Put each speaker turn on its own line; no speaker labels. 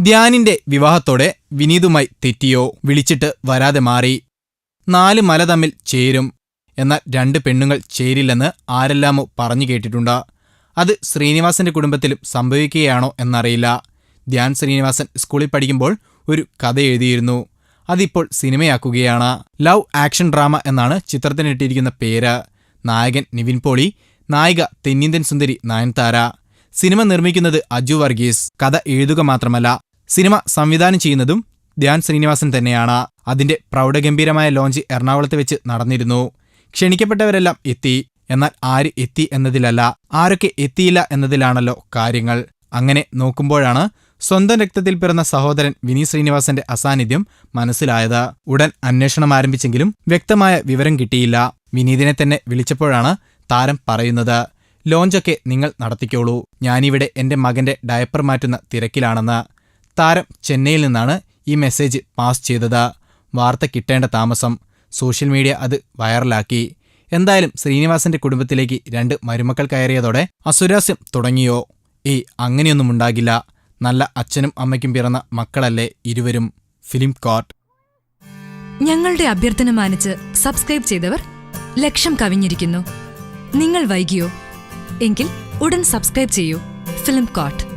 ധ്യാനിന്റെ വിവാഹത്തോടെ വിനീതുമായി തെറ്റിയോ വിളിച്ചിട്ട് വരാതെ മാറി. നാല് മല തമ്മിൽ ചേരും. എന്നാൽ രണ്ട് പെണ്ണുങ്ങൾ ചേരില്ലെന്ന് ആരെല്ലാമോ പറഞ്ഞു കേട്ടിട്ടുണ്ട്. അത് ശ്രീനിവാസന്റെ കുടുംബത്തിലും സംഭവിക്കുകയാണോ എന്നറിയില്ല. ധ്യാൻ ശ്രീനിവാസൻ സ്കൂളിൽ പഠിക്കുമ്പോൾ ഒരു കഥ എഴുതിയിരുന്നു. അതിപ്പോൾ സിനിമയാക്കുകയാണ്. ലവ് ആക്ഷൻ ഡ്രാമ എന്നാണ് ചിത്രത്തിന് ഇട്ടിരിക്കുന്ന പേര്. നായകൻ നിവിൻ പോളി നായിക തെന്നിന്ത്യൻ സുന്ദരി നയൻതാര. സിനിമ നിർമ്മിക്കുന്നത് അജു വർഗീസ്. കഥ എഴുതുക മാത്രമല്ല സിനിമ സംവിധാനം ചെയ്യുന്നതും ധ്യാൻ ശ്രീനിവാസൻ തന്നെയാണ്. അതിന്റെ പ്രൗഢഗംഭീരമായ ലോഞ്ച് എറണാകുളത്ത് വെച്ച് നടന്നിരുന്നു. ക്ഷണിക്കപ്പെട്ടവരെല്ലാം എത്തി. എന്നാൽ ആര് എത്തി എന്നതിലല്ല ആരൊക്കെ എത്തിയില്ല എന്നതിലാണല്ലോ കാര്യങ്ങൾ. അങ്ങനെ നോക്കുമ്പോഴാണ് സ്വന്തം രക്തത്തിൽ പിറന്ന സഹോദരൻ വിനീത് ശ്രീനിവാസന്റെ അസാന്നിധ്യം മനസ്സിലായത്. ഉടൻ അന്വേഷണം ആരംഭിച്ചെങ്കിലും വ്യക്തമായ വിവരം കിട്ടിയില്ല. വിനീതിനെ തന്നെ വിളിച്ചപ്പോഴാണ് താരം പറയുന്നത് ലോഞ്ചൊക്കെ നിങ്ങൾ നടത്തിക്കോളൂ. ഞാനിവിടെ എന്റെ മകന്റെ ഡയപ്പർ മാറ്റുന്ന തിരക്കിലാണെന്ന്. താരം ചെന്നൈയിൽ നിന്നാണ് ഈ മെസ്സേജ് പാസ് ചെയ്തത്. വാർത്ത കിട്ടേണ്ട താമസം. സോഷ്യൽ മീഡിയ അത് വൈറലാക്കി എന്തായാലും ശ്രീനിവാസന്റെ കുടുംബത്തിലേക്ക് രണ്ട് മരുമക്കൾ കയറിയതോടെ അസുരാസ്യം തുടങ്ങിയോ? ഈ അങ്ങനെയൊന്നും ഉണ്ടാകില്ല. നല്ല അച്ഛനും അമ്മയ്ക്കും പിറന്ന മക്കളല്ലേ ഇരുവരും. ഫിലിം കോർട്ട്
ഞങ്ങളുടെ അഭ്യർത്ഥന മാനിച്ച് സബ്സ്ക്രൈബ് ചെയ്തവർ ലക്ഷം കവിഞ്ഞിരിക്കുന്നു. നിങ്ങൾ വൈകിയോ? എങ്കിൽ ഉടൻ സബ്സ്ക്രൈബ് ചെയ്യൂ. Film coat